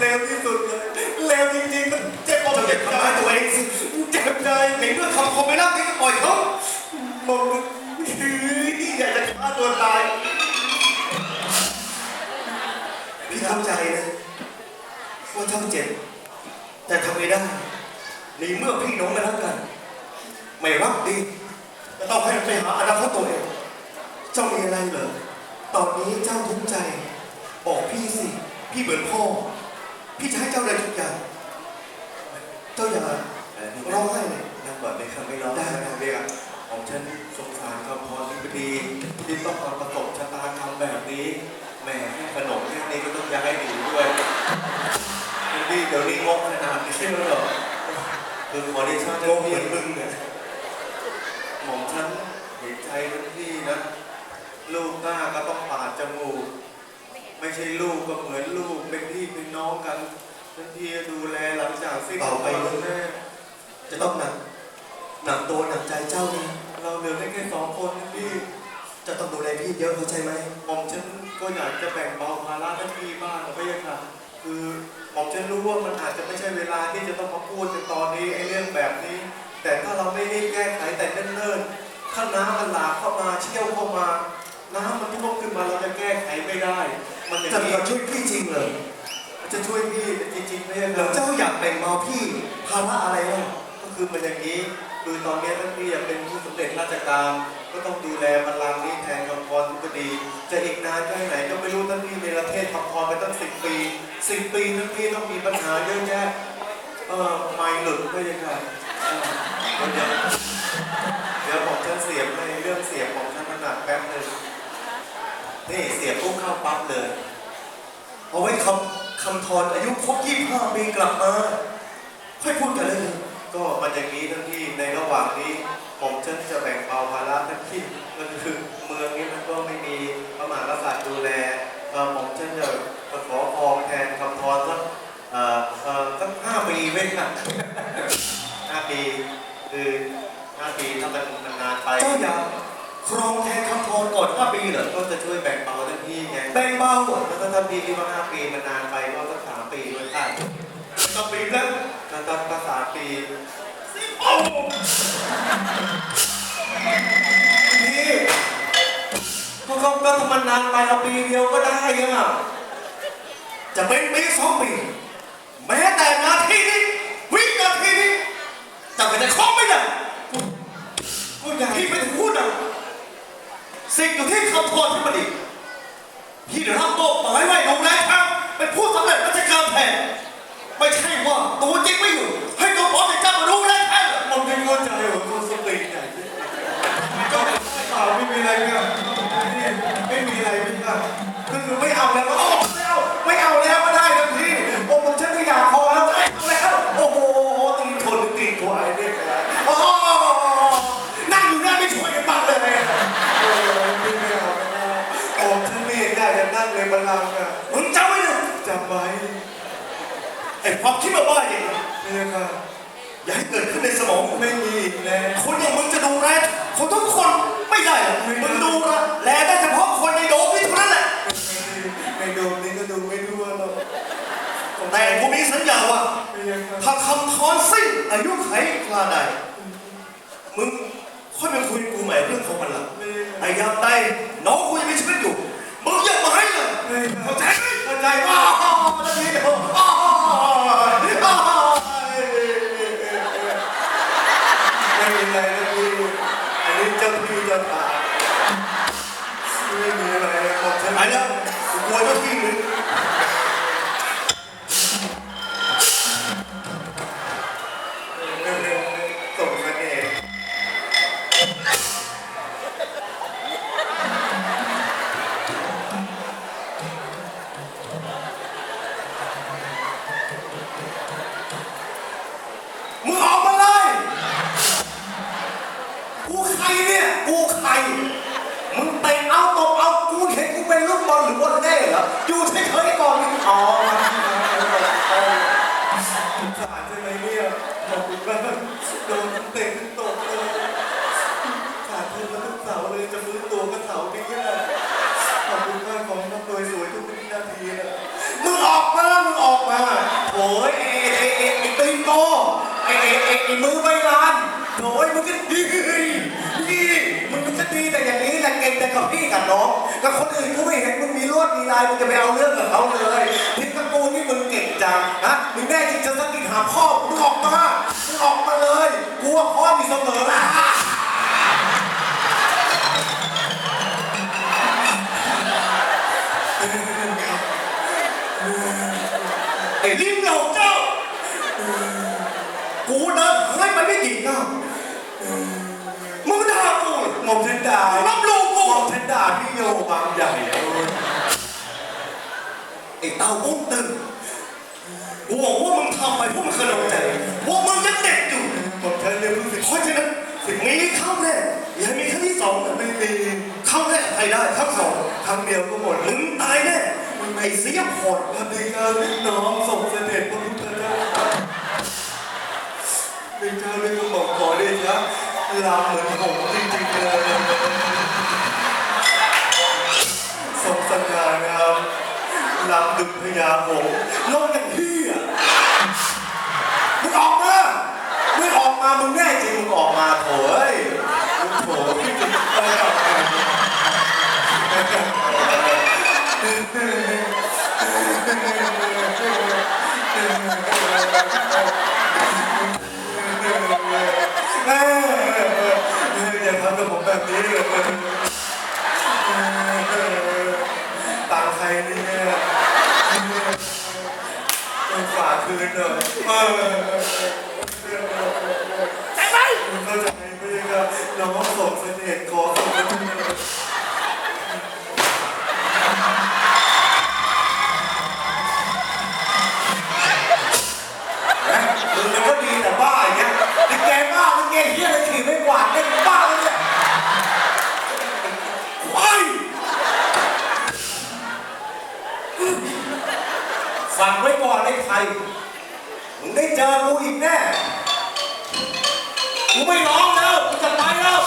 เลวที่สุดเลยเลวจริงๆมันเจ็บปวดเจ็บใจตัวเองเจ็บใจเหม็นด้วยคำคมไม่รับที่ก็ปล่อยเขาบอกคืออยากจะฆ่าตัวตายพี่เข้าใจนะว่าท่านเจ็บแต่ทำไมได้ในเมื่อพี่น้องไม่รักกัน ไม่รักดีก็ต้องให้ไปหาอนาคตตัวเองเจ้ามีอะไรเหรอตอนนี้เจ้าทุกข์ใจ บอกพี่สิ พี่เหมือนพ่อ พี่จะให้เจ้าได้ทุกอย่าง เจ้าอย่าร้องไห้เลยนั่งก่อนเลยครับไม่ร้องได้นะเรียกผมฉันสงสารคำพรที่ดีที่ต้องมาประสบชะตากรรมแบบนี้แหมให้ขนมแค่นี้ก็ต้องย้ายหนีด้วยนี่เดี๋ยวนี้งกขนาดนี้แล้วเหรอคือขอได้ช่างโงเจ้างเหพี่มือนมึงเนี่ยหม่อมฉันเห็นใจทั้งพี่นะ ลูกหน้าก็ต้องปาดจมูกไม่ใช่ลูกก็เหมือนลูกเป็นพี่เป็นน้องกันทั้งพี่ดูแลหลังจากสิ้นต่อไปคุณแม่ จะต้องหนักหนักตัวหนักใจเจ้านะเราเหลือได้แค่สองคนนะพี่จะต้องดูแลพี่เยอะเข้าใจไหมหม่อมฉันก็อยากจะแบ่งเบาภาระให้พี่บ้างนะพี่ค่ะ คือหม่อมฉันรู้ว่ามันอาจจะไม่ใช่เวลาที่จะต้องมาพูดในตอนนี้ไอ้เรื่องแบบนี้ แต่ถ้าเราไม่รีบแก้ไขแต่เนิ่นๆถ้าน้ำมันหลากเข้ามาเชี่ยวเข้ามา น้ำมันท่วมขึ้นมาเราจะแก้ไขไม่ได้ มันอย่างจะมีนี้คนช่วยพี่จริงเหรอจะช่วยพี่จริงๆไม่ใช่แล้ค่ะวเจ้าอยากแบ่งเบาพี่ภาระอะไรล่ะก็คือมันอย่างนี้คือตอนนี้ท่านพี่อยากเป็นผู้สำเร็จราชการ ก็ต้องดูแลบัลลังก์นี้แทนคำพรทุกคดี จะอีกนานแค่ไหนก็ไม่รู้ท่านพี่ในประเทศคำพรไปตั้งสิบปีสิบปีท่านพี่ต้องมีปัญหาเยอะแยะเออไม่หลุดก็ยังไงเออเดี๋ยวเดี๋ยวผมจะเสียบในเรื่องเสียบของท่านถนัดแป๊บห นึงนี่เสียบปุ๊บเข้าปั๊บเลยเอาไว้คำคำทอนอายุครบ25ปีกลับมา ค่อยพูดกันเลยก็มันอย่างนี้ทั้งที่ในระหว่างนี้ ผมฉันจะแบ่งเบาภาระทั้งที่ก็คือเมืองนี้มันก็ไม่มีพระมหากษัตริย์ดูแลผมฉันจะขอพรแทนคำพรสักเอ่อเอ่อสักห้าปีเว้นค่ะห้าปีคือห้าปีถ้ามันนานไปเจ้าอยา ครองแทนคำทอนก่อน5ปีเหรอก็จะช่วยแบ่งเบาทั้งที่ไงแบ่งเบาอะแล้วถ้าท่านพี่คิดว่าห้าปีมันนานไปก็สักสามปีก็ได้ต่อปีแล้วถ้าถ้าถ้าสามปีโอ้พี่ก็ก็ก็ถ้ามันนานไปเอาปีเดียวก็ได้อะจะเป็นปีสองปี แม้แต่นาทีนี้วินาทีนี้จะไปแต่ครองไม่ได้ก็อยากพี่เป็นผู้นำ สิ่งอยู่ที่คำพรที่มันดีพี่ได้รับมอบหมายไว้ดูแลทางเป็นผู้สำเร็จราชการแทนไม่ใช่ว่าตัวจริงไม่อยู่ ให้ตัวปลอมแต่จ้ามาดูแลแทนเหรอผมไม่เข้าใจว่าคนสติไหนก็เปล่าไม่มีอะไรเนี่ยไม่มีอะไรพี่ค่ะก็คือไม่เอาแล้ว อ้ความคิดบ้าๆอย่างนี้เนี่ยค่ะอย่าให้เกิดขึ้นในสมองไม่มีอีกแล้ว คนอย่างมึงจะดูแลคนทุกคนไม่ได้หรอกมึงดูแลแลได้เฉพาะคนในโดมนี่เท่านั้นแหละ ในโดมนี้ก็ดูไม่ทั่วหรอกแต่กูมีสัญญาว่าไม่ยังครับถ้าคำทอนสิ้นอายุไขคลาใด มึงค่อยไปคุยกับกูใหม่เรื่องของมันละไม่ยังไอ้ยามใดน้องกูยังมีชีวิตอยู่ มึงอย่ามาให้เลยเข้าใจไหมเข้าใจว่าอ้าวแล้วนี่เดี๋ยวอ้าวอ้าวไม่มีอะไรนะพี่อันนี้ เจ้าพี่เจ้าตาไม่มีอะไรผมฉันไอ้แล้วกูกลัวเจ้ บอลหรือบอลเล่เหรอ อยู่เฉยๆก่อนมึงอ๋อขาดใช่ไหมเนี่ยขอบคุณมากโดนเตะทั้งตกเลยขาดทุนมาทุกเสาเลยจะฟื้นตัวก็เสานี้แหละขอบคุณมากของน้ำโดยสวยทุกวินาทีนะมึงออกมา มึงออกมาโอ้ยไอ้ไอ้ไอ้ไอ้ตีนโตไอ้ไอ้ไอ้ไอ้มือใบลานโอ้ยมึงก็ดีดี อย่างนี้แต่เก่งแต่กับพี่กับน้องกับคนอื่นกูไม่เห็นมึงมีลวดมีลายมึงจะไปเอาเรื่องกับเขาเลยพี่ตระกูลนี่มึงเก่งจังนะมึงแน่จริงจะสักทีหาพ่อมึงออกมามึงออกมาเลยกูว่าพ่อมีเสมอละไอ้ลิ้นเหล่าเจ้า กูเดินเฮ้ยมันไม่ดีนะ กูเหรอหม่อมฉันด่ารับรู้กูหม่อมฉันด่าพี่โยบางใหญ่อะไอ้เต้าปุ้งตึงกูบอกว่ามึงทำไปเพราะมึงขนมใจพวกมึงยังเด็กอยู่หม่อมฉันเนี่ยรู้สึกเพราะฉะนั้นสิ่งนี้ครั้งแรกอย่ามีครั้งที่สองนะไม่มีครั้งแรกใครได้ครั้งสองครั้งเดียวก็หมดมึงตายแน่ไอ้เสียพอดพระเดชาพี่น้องส่งเสด็จพระพุทธเจ้าเดชาเลยก็บอกขอเดชะลาเหมือนผมจริงๆเลย สมสัญญางามลำดึกพญาหงส์ลงอย่างพี่อะมึงออกมามึงออกมามึงแน่จริงมึงออกมาโถเอ้ยมึงโถ่พี่จริงเออ เอ้ยอย่าทำกับผมแบบนี้เลยตังใครเนี่ยต้องฝากคืนหน่อยเออใจไหมเข้าใจไหมครับน้องส่งเสด็จขอส่งเสด็จ ฟังไว้ก่อนไอ้ไทยมึงได้เจอกูอีกแน่ กูไม่ร้องแล้ว กูจะไปแล้ว